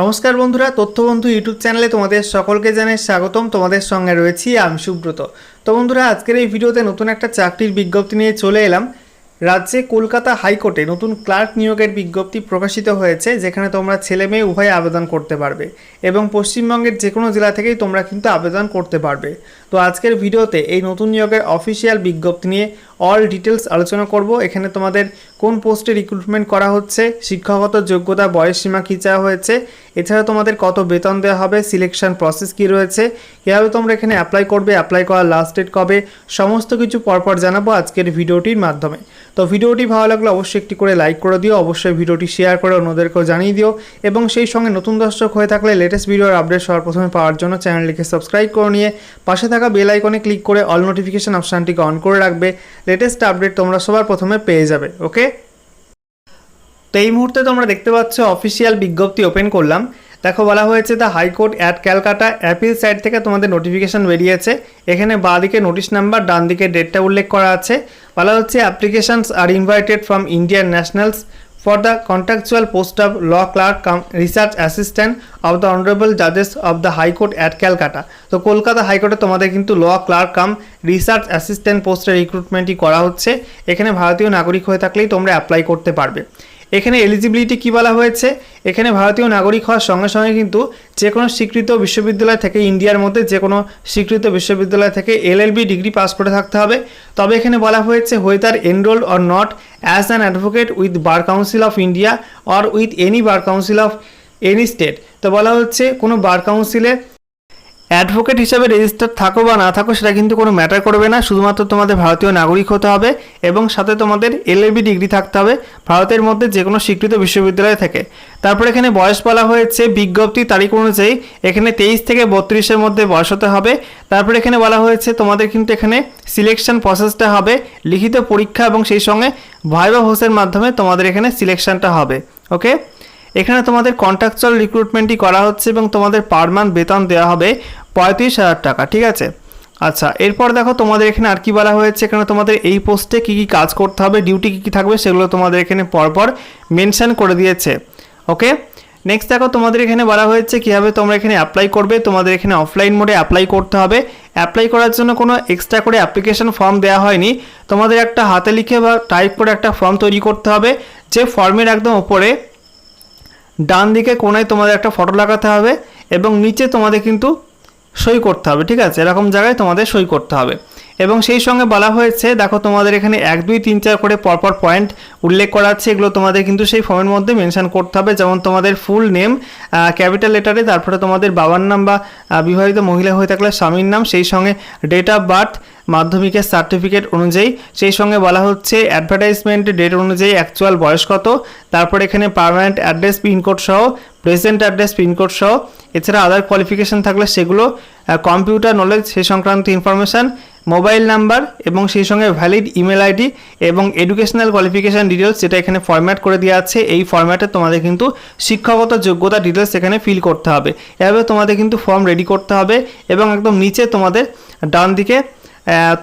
নমস্কার বন্ধুরা, তথ্যবন্ধু ইউটিউব চ্যানেলে তোমাদের সকলকে জানাই স্বাগতম। তোমাদের সঙ্গে রয়েছি আমি সুব্রত। তো বন্ধুরা, আজকের এই ভিডিওতে নতুন একটা চাকরির বিজ্ঞপ্তি নিয়ে চলে এলাম। রাজ্যে কলকাতা হাইকোর্টে নতুন ক্লার্ক নিয়োগের বিজ্ঞপ্তি প্রকাশিত হয়েছে, যেখানে তোমরা ছেলে মেয়ে উভয় আবেদন করতে পারবে এবং পশ্চিমবঙ্গের যে কোনো জেলা থেকেই তোমরা কিন্তু আবেদন করতে পারবে। তো আজকের ভিডিওতে এই নতুন নিয়োগের অফিসিয়াল বিজ্ঞপ্তি নিয়ে অল ডিটেলস আলোচনা করব। এখানে তোমাদের কোন পোস্টে রিক্রুটমেন্ট করা হচ্ছে, শিক্ষাগত যোগ্যতা, বয়স সীমা কী চাওয়া হয়েছে এছাড়া তোমাদের কত বেতন দেওয়া হবে সিলেকশন প্রসেস কী রয়েছে, কীভাবে তোমরা এখানে অ্যাপ্লাই করবে অ্যাপ্লাই করার লাস্ট ডেট কবে, সমস্ত কিছু পরপর জানাব আজকের ভিডিওটির মাধ্যমে। তো ভিডিওটি ভালো লাগলে অবশ্যই একটি করে লাইক করে দিও, অবশ্যই ভিডিওটি শেয়ার করে অন্যদেরকেও জানিয়ে দিও, এবং সেই সঙ্গে নতুন দর্শক হয়ে থাকলে লেটেস্ট ভিডিওর আপডেট সবার প্রথমে পাওয়ার জন্য চ্যানেলটিকে সাবস্ক্রাইব করে নিয়ে, পাশে থাকা বেল আইকনে ক্লিক করে অল নোটিফিকেশান অপশানটিকে অন করে রাখবে লেটেস্ট আপডেট তোমরা সবার প্রথমে পেয়ে যাবে ওকে তো এই মুহূর্তে তোমরা দেখতে পাচ্ছ অফিসিয়াল বিজ্ঞপ্তি ওপেন করলাম। দেখো, বলা হয়েছে the high court at Calcutta appeal side থেকে তোমাদের নোটিফিকেশান বেরিয়েছে। এখানে বাঁদিকে নোটিশ নাম্বার ডান দিকে ডেটটা উল্লেখ করা আছে। বলা হচ্ছে applications are invited from Indian nationals for the contractual post of law clerk cum research assistant of the honourable জাজেস of the high court at Calcutta তো কলকাতা হাইকোর্টে তোমাদের কিন্তু law clerk cum research assistant পোস্টের রিক্রুটমেন্টই করা হচ্ছে। এখানে ভারতীয় নাগরিক হয়ে থাকলেই তোমরা অ্যাপ্লাই করতে পারবে। এখানে এলিজিবিলিটি কী বলা হয়েছে? এখানে ভারতীয় নাগরিক হওয়ার সঙ্গে সঙ্গে কিন্তু যে কোনো স্বীকৃত বিশ্ববিদ্যালয় থেকে ইন্ডিয়ার মধ্যে যে কোনো স্বীকৃত বিশ্ববিদ্যালয় থেকে এলএলবি ডিগ্রি পাস করে থাকতে হবে। তবে এখানে বলা হয়েছে whether enrol or not as an advocate with bar council of India or with any bar council of any state তো বলা হচ্ছে, কোনো বার কাউন্সিলে অ্যাডভোকেট হিসাবে রেজিস্টার থাকো বা না থাকো সেটা কিন্তু কোনো ম্যাটার করবে না। শুধুমাত্র তোমাদের ভারতীয় নাগরিক হতে হবে এবং সাথে তোমাদের এলএলবি ডিগ্রি থাকতে হবে। ভারতের মধ্যে যে কোনো স্বীকৃত বিশ্ববিদ্যালয় থেকে। তারপর এখানে বয়স বলা হয়েছে, বিজ্ঞপ্তি তারিখ অনুযায়ী এখানে তেইশ থেকে বত্রিশের মধ্যে বয়স হতে হবে। তারপর এখানে বলা হয়েছে, তোমাদের কিন্তু এখানে সিলেকশন প্রসেসটা হবে। লিখিত পরীক্ষা এবং সেই সঙ্গে ভাইবা হোসের মাধ্যমে তোমাদের এখানে সিলেকশনটা হবে। ওকে এখানে তোমাদের কন্ট্রাকচুয়াল রিক্রুটমেন্টই করা হচ্ছে এবং তোমাদের পার মান্থ বেতন দেওয়া হবে পঁয়ত্রিশ হাজার টাকা, ঠিক আছে? আচ্ছা এরপর দেখো তোমাদের এখানে আর কি বলা হয়েছে? এখানে তোমাদের এই পোস্টে কী কী কাজ করতে হবে ডিউটি কী কী থাকবে সেগুলো তোমাদের এখানে পরপর মেনশান করে দিয়েছে ওকে নেক্সট দেখো তোমাদের এখানে বলা হয়েছে কীভাবে তোমরা এখানে অ্যাপ্লাই করবে, তোমাদের এখানে অফলাইন মোডে অ্যাপ্লাই করতে হবে। অ্যাপ্লাই করার জন্য কোনো এক্সট্রা করে অ্যাপ্লিকেশন ফর্ম দেওয়া হয়নি। তোমাদের একটা হাতে লিখে বা টাইপ করে একটা ফর্ম তৈরি করতে হবে, যে ফর্মের একদম ওপরে ডান দিকে কোনায় তোমাদের একটা ফটো লাগাতে হবে এবং নিচে তোমাদের কিন্তু সই করতে হবে, ঠিক আছে? এরকম জায়গায় তোমাদের সই করতে হবে। এবং সেই সঙ্গে বলা হয়েছে, দেখো তোমাদের এখানে এক, দুই, তিন, চার করে পরপর পয়েন্ট উল্লেখ করা আছে। এগুলো তোমাদের কিন্তু সেই ফর্মের মধ্যে মেনশান করতে হবে। যেমন তোমাদের ফুল নেম ক্যাপিটাল লেটারে তারপরে তোমাদের বাবার নাম বা বিবাহিত মহিলা হয়ে থাকলে স্বামীর নাম, সেই সঙ্গে ডেট অফ বার্থ মাধ্যমিকের সার্টিফিকেট অনুযায়ী, সেই সঙ্গে বলা হচ্ছে অ্যাডভার্টাইজমেন্টের ডেট অনুযায়ী অ্যাকচুয়াল বয়স কত, তারপর এখানে পার্মানেন্ট অ্যাড্রেস পিনকোড সহ প্রেজেন্ট অ্যাড্রেস পিনকোড সহ, এছাড়া আদার কোয়ালিফিকেশন থাকলে সেগুলো কম্পিউটার নলেজ সে সংক্রান্ত ইনফরমেশান মোবাইল নাম্বার এবং সেই সঙ্গে ভ্যালিড ইমেল আইডি এবং এডুকেশনাল কোয়ালিফিকেশান ডিটেলস যেটা এখানে ফরম্যাট করে দেওয়া আছে, এই ফরম্যাটে তোমাদের কিন্তু শিক্ষাগত যোগ্যতা ডিটেলস এখানে ফিল করতে হবে। এভাবে তোমাদের কিন্তু ফর্ম রেডি করতে হবে এবং একদম নিচে তোমাদের ডান দিকে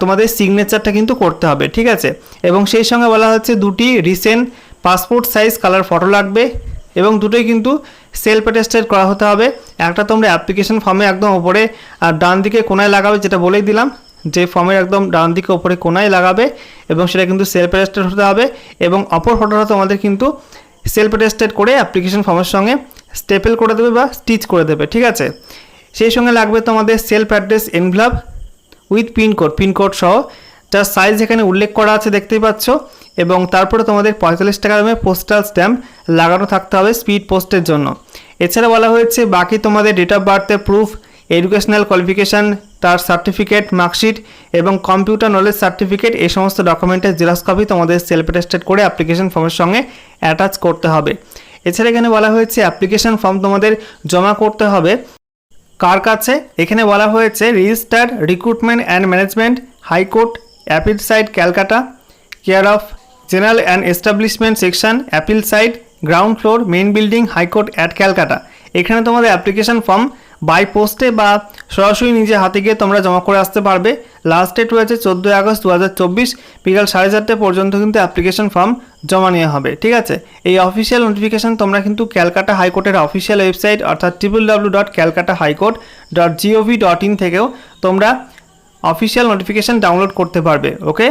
তোমাদের সিগনেচারটা কিন্তু করতে হবে, ঠিক আছে? এবং সেই সঙ্গে বলা হচ্ছে দুটি recent passport size colour photo লাগবে এবং দুটোই কিন্তু সেলফ অ্যাটেস্টেড করা হতে হবে। একটা তোমরা অ্যাপ্লিকেশন ফর্মে একদম ওপরে আর ডান দিকে কোনায় লাগাবে, যেটা বলেই দিলাম, যে ফর্মের একদম ডান দিকে ওপরে কোনায় লাগাবে এবং সেটা কিন্তু সেলফ অ্যাটেস্টেড হতে হবে এবং অপর ফটোটা তোমাদের কিন্তু সেলফ অ্যাটেস্টেড করে অ্যাপ্লিকেশন ফর্মের সঙ্গে স্টেপেল করে দেবে বা স্টিচ করে দেবে, ঠিক আছে? সেই সঙ্গে লাগবে তোমাদের self address envelope with pincode pincode সহ যার সাইজ এখানে উল্লেখ করা আছে দেখতেই পাচ্ছ, এবং তারপরে তোমাদের পঁয়তাল্লিশ টাকা দামে পোস্টাল স্ট্যাম্প লাগানো থাকতে হবে স্পিড পোস্টের জন্য। এছাড়া বলা হয়েছে, বাকি তোমাদের ডেট অফ বার্থের প্রুফ এডুকেশনাল কোয়ালিফিকেশান তার সার্টিফিকেট মার্কশিট এবং কম্পিউটার নলেজ সার্টিফিকেট এই সমস্ত ডকুমেন্টের জেরক্স কপি তোমাদের সেলফ অ্যাটেস্টেড করে অ্যাপ্লিকেশন ফর্মের সঙ্গে অ্যাটাচ করতে হবে। এছাড়া এখানে বলা হয়েছে অ্যাপ্লিকেশন ফর্ম তোমাদের জমা করতে হবে। কার কাছে? এখানে বলা হয়েছে registered recruitment and management high court, appeal side, Calcutta. Care of general and establishment section appeal side, ground floor, main building, high court at Calcutta. এখানে তোমাদের অ্যাপ্লিকেশন ফর্ম বাই পোস্টে বা সরাসরি নিজে হাতে গিয়ে তোমরা জমা করে আসতে পারবে। লাস্ট ডেট রয়েছে চোদ্দোই আগস্ট দু হাজার চব্বিশ। বিকাল সাড়ে চারটে পর্যন্ত কিন্তু অ্যাপ্লিকেশন ফর্ম জমা নেওয়া হবে, ঠিক আছে? এই অফিসিয়াল নোটিফিকেশন তোমরা কিন্তু ক্যালকাটা হাইকোর্টের অফিসিয়াল ওয়েবসাইট অর্থাৎ triple W dot Calcutta high court dot G O V dot in থেকেও তোমরা অফিসিয়াল নোটিফিকেশন ডাউনলোড করতে পারবে ওকে